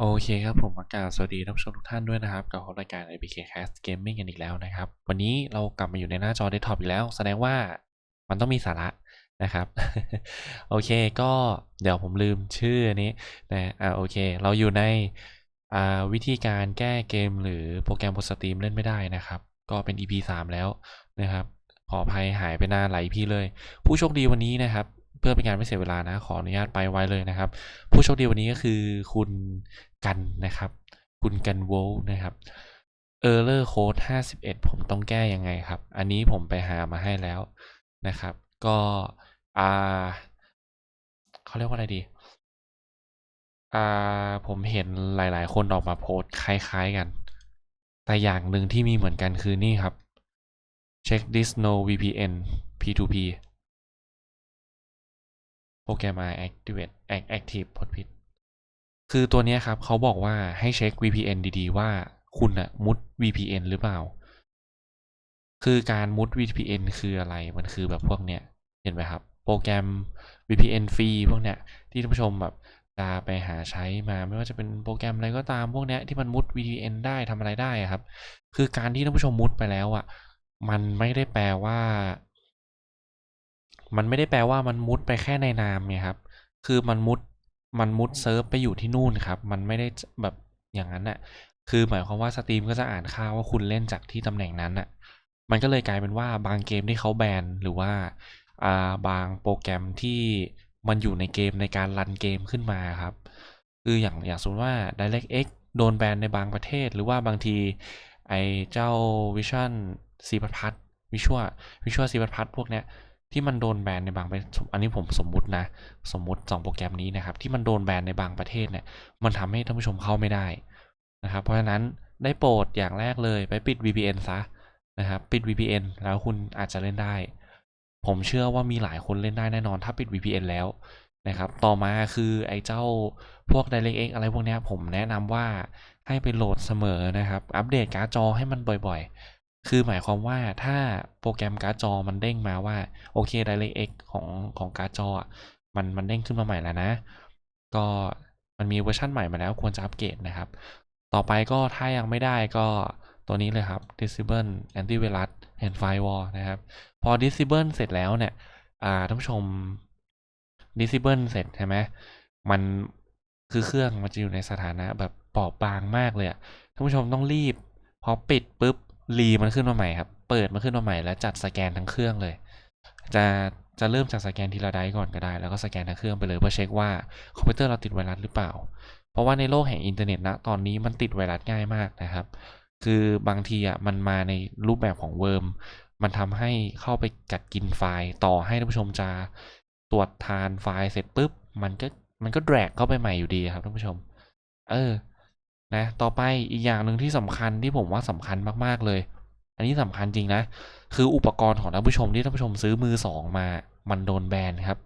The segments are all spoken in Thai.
โอเคครับผมอากาศสวัสดีท่านผู้ชมทุกท่านด้วยนะครับ กับรายการ IBK Cast Gaming กันอีกแล้วนะครับ วันนี้เรากลับมาอยู่ในหน้าจอเดสก์ท็อปอีกแล้ว แสดงว่ามันต้องมีสาระนะครับ โอเคก็เดี๋ยวผมลืมชื่อนนี้นะอ่าโอเค เราอยู่ในอ่าวิธีการแก้เกม หรือโปรแกรมบนสตรีมเล่นไม่ได้นะครับ ก็เป็น EP 3 แล้วนะครับ ขออภัยหายไปนานหลาย EP เลย ผู้โชคดีวันนี้นะครับ เพื่อเป็นการไม่เสียเวลานะ ขออนุญาตไปไว้เลยนะครับ ผู้โชคดีวันนี้ก็คือคุณกันนะครับ คุณกันโวลนะครับ Error Code 51ผมต้องแก้ยังไงครับ อันนี้ผมไปหามาให้แล้วนะครับ ก็อ่าเขาเรียกว่าอะไรดีอ่าผมเห็นหลาย ๆ คนออกมาโพสต์คล้าย ๆ กัน แต่อย่างหนึ่งที่มีเหมือนกันคือนี่ครับ check this no VPN P2P โปรแกรม R activate active พดผิดคือตัวนี้ครับเขาบอกว่าให้เช็ค VPN ดีๆ ว่าคุณอะมุด VPN หรือเปล่า คือการมุด VPN คืออะไรมันคือแบบพวกเนี้ยเห็นไหมครับ โปรแกรม VPN ฟรีพวกเนี้ยที่ท่านผู้ชมแบบจะไปหาใช้มาไม่ว่าจะเป็นโปรแกรมอะไรก็ตามพวกเนี้ยที่มันมุด VPN ได้ทำอะไรได้ครับ คือการที่ท่านผู้ชมมุดไปแล้วอะมันไม่ได้แปลว่า มันไม่ได้แปลว่ามันมุดไปแค่ในนามไงครับ คือมันมุดมันมุดเซิร์ฟไปอยู่ที่นู่นครับ มันไม่ได้แบบอย่างนั้นน่ะ คือหมายความว่าสตรีมก็จะอ่านค่าว่าคุณเล่นจากที่ตำแหน่งนั้นน่ะ มันก็เลยกลายเป็นว่าบางเกมที่เขาแบนหรือว่าอ่าบางโปรแกรมที่มันอยู่ในเกมในการรันเกมขึ้นมาครับ คืออย่างอย่างสมมติว่า DirectX โดนแบนในบางประเทศ หรือว่าบางทีไอเจ้า Vision ซีพัทพัทวิชวลวิชวลซีพัทพัทพวกเนี้ย ที่มันโดนแบนในบางประเทศอันนี้ผมสมมุตินะ สมมุติ 2 โปรแกรมนี้นะครับ ที่มันโดนแบนในบางประเทศเนี่ย มันทำให้ท่านผู้ชมเข้าไม่ได้นะครับ เพราะฉะนั้นได้โปรดอย่างแรกเลยไปปิด VPN ซะนะครับ ปิด VPN แล้วคุณอาจจะเล่นได้ ผมเชื่อว่ามีหลายคนเล่นได้แน่นอนถ้าปิด VPN แล้วนะครับ ต่อมาคือไอ้เจ้าพวก DirectX อะไรพวกนี้ผมแนะนำว่าให้ไปโหลดเสมอนะครับ อัปเดตการ์ดจอให้มันบ่อยๆ คือหมายความว่าถ้าโปรแกรมการ์ดจอมันเด้งมาว่า โอเค DirectX ของของการ์ดจอ มันมันเด้งขึ้นมาใหม่แล้วนะ ก็มันมีเวอร์ชันใหม่มาแล้วควรจะอัปเกรดนะครับ ต่อไปก็ถ้ายังไม่ได้ก็ตัวนี้เลยครับ disable antivirus and firewall นะครับ พอ disable เสร็จแล้วเนี่ยท่านผู้ชม disable เสร็จใช่ไหมมันคือเครื่องมันจะอยู่ในสถานะแบบเปราะบางมากเลยท่านผู้ชมต้องรีบ พอปิดปุ๊บ รีมันขึ้นมาใหม่ครับ เปิดมันขึ้นมาใหม่แล้วจัดสแกนทั้งเครื่องเลย จะจะเริ่มจากสแกนทีละไดก่อนก็ได้ แล้วก็สแกนทั้งเครื่องไปเลยเพื่อเช็คว่าคอมพิวเตอร์เราติดไวรัสหรือเปล่า เพราะว่าในโลกแห่งอินเทอร์เน็ตนะตอนนี้มันติดไวรัสง่ายมากนะครับ คือบางทีอะมันมาในรูปแบบของเวิร์มมันทำให้เข้าไปกัดกินไฟล์ต่อให้ท่านผู้ชมจะตรวจทานไฟล์เสร็จปุ๊บ มันก็มันก็แดกเข้าไปใหม่อยู่ดีครับท่านผู้ชม เออ นะต่อไปอีกอย่างหนึ่งที่สำคัญที่ผมว่าสำคัญมากๆเลย อันนี้สำคัญจริงนะ คืออุปกรณ์ของท่านผู้ชมที่ท่านผู้ชมซื้อมือสองมา มันโดนแบนครับ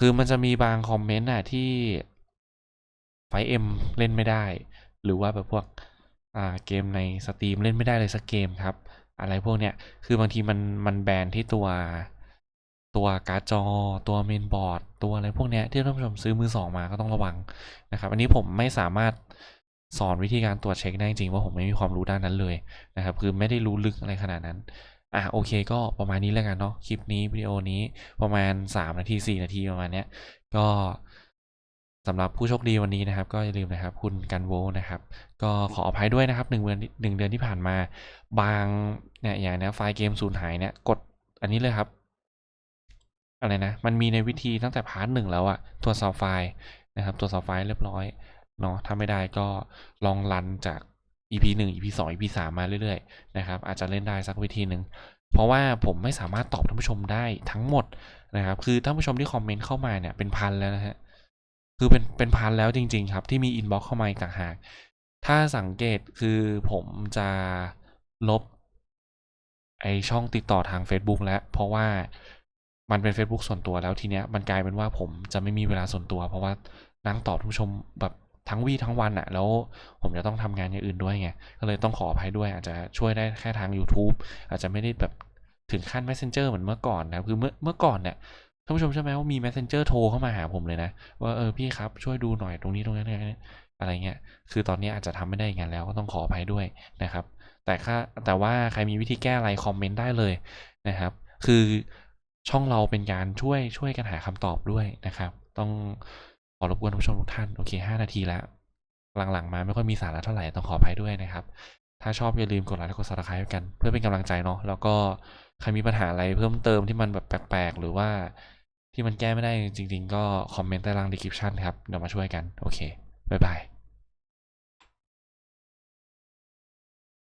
คือมันจะมีบางคอมเมนต์น่ะที่ไฟเอ็มเล่นไม่ได้ หรือว่าแบบพวกอ่าเกมในสตรีมเล่นไม่ได้เลยสักเกมครับ อะไรพวกเนี้ยคือบางทีมันมันแบนที่ตัว ตัวการ์ดจอ ตัวเมนบอร์ด ตัวอะไรพวกนี้ที่ท่านผู้ชมซื้อมือสองมาก็ต้องระวังนะครับ อันนี้ผมไม่สามารถสอนวิธีการตรวจเช็คได้จริงเพราะผมไม่มีความรู้ด้านนั้นเลยนะครับ คือไม่ได้รู้ลึกอะไรขนาดนั้น อะโอเคก็ประมาณนี้แล้วกันเนาะคลิปนี้วิดีโอนี้ประมาณ 3 นาที 4 นาทีประมาณเนี้ยก็สำหรับผู้โชคดีวันนี้นะครับ ก็อย่าลืมนะครับคุณกันโวนะครับ ก็ขออภัยด้วยนะครับหนึ่งเดือนหนึ่งเดือนที่ผ่านมา บางเนี่ยอย่างเนี้ยไฟล์เกมสูญหายเนี่ยกดอันนี้เลยครับ อะไรนะ มันมีในวิธีตั้งแต่พาร์ทหนึ่งแล้วอะตรวจสอบไฟล์นะครับตรวจสอบไฟล์เรียบร้อยเนาะถ้าไม่ได้ก็ลองรันจาก EP 1 EP 2 EP 3 มาเรื่อยๆนะครับอาจจะเล่นได้สักวิธีหนึ่งเพราะว่าผมไม่สามารถตอบท่านผู้ชมได้ทั้งหมดนะครับ คือท่านผู้ชมที่คอมเมนต์เข้ามาเนี่ยเป็นพันแล้วนะฮะคือเป็นเป็นพันแล้วจริง ๆ ครับ ที่มีอินบ็อกซ์เข้ามาอีกต่างหาก ถ้าสังเกตคือผมจะลบไอช่องติดต่อทาง Facebook แล้วเพราะว่า มันเป็น Facebook ส่วนตัวแล้วทีเนี้ยมันกลายเป็นว่าผมจะไม่มีเวลาส่วนตัว เพราะว่านั่งตอบท่านผู้ชมแบบทั้งวี่ทั้งวันอะแล้วผมจะต้องทำงานอย่างอื่นด้วยไง ก็เลยต้องขออภัยด้วยอาจจะช่วยได้แค่ทาง YouTube อาจจะไม่ได้แบบถึงขั้น Messenger เหมือนเมื่อก่อนนะคือเมื่อเมื่อก่อนเนี่ยท่านผู้ชมใช่ไหมว่ามี messenger โทรเข้ามาหาผมเลยนะ ว่าเออพี่ครับช่วยดูหน่อยตรงนี้ตรงนี้นอะไรเงี้ยคือตอนนี้อาจจะทำไม่ได้อย่านแล้วก็ต้องขออภัยด้วยนะครับ แต่ค่าแต่ว่าใครมีวิธีแก้อะไรคอมเมนต์ได้เลยนะครับ คือ ช่องเราเป็นการช่วยช่วยกันหาคำตอบด้วยนะครับ ต้องขอรบกวนท่านผู้ชมทุกท่าน โอเคห้านาทีแล้ว หลังๆ มาไม่ค่อยมีสาระเท่าไหร่ต้องขออภัยด้วยนะครับ ถ้าชอบอย่าลืมกดไลค์และกด subscribe กัน เพื่อเป็นกำลังใจเนาะแล้วก็ใครมีปัญหาอะไรเพิ่มเติมที่มันแบบแปลกๆ หรือว่าที่มันแก้ไม่ได้จริง ๆ ก็คอมเมนต์ใต้ล่าง description ครับเดี๋ยวมาช่วยกันโอเคบ๊ายบาย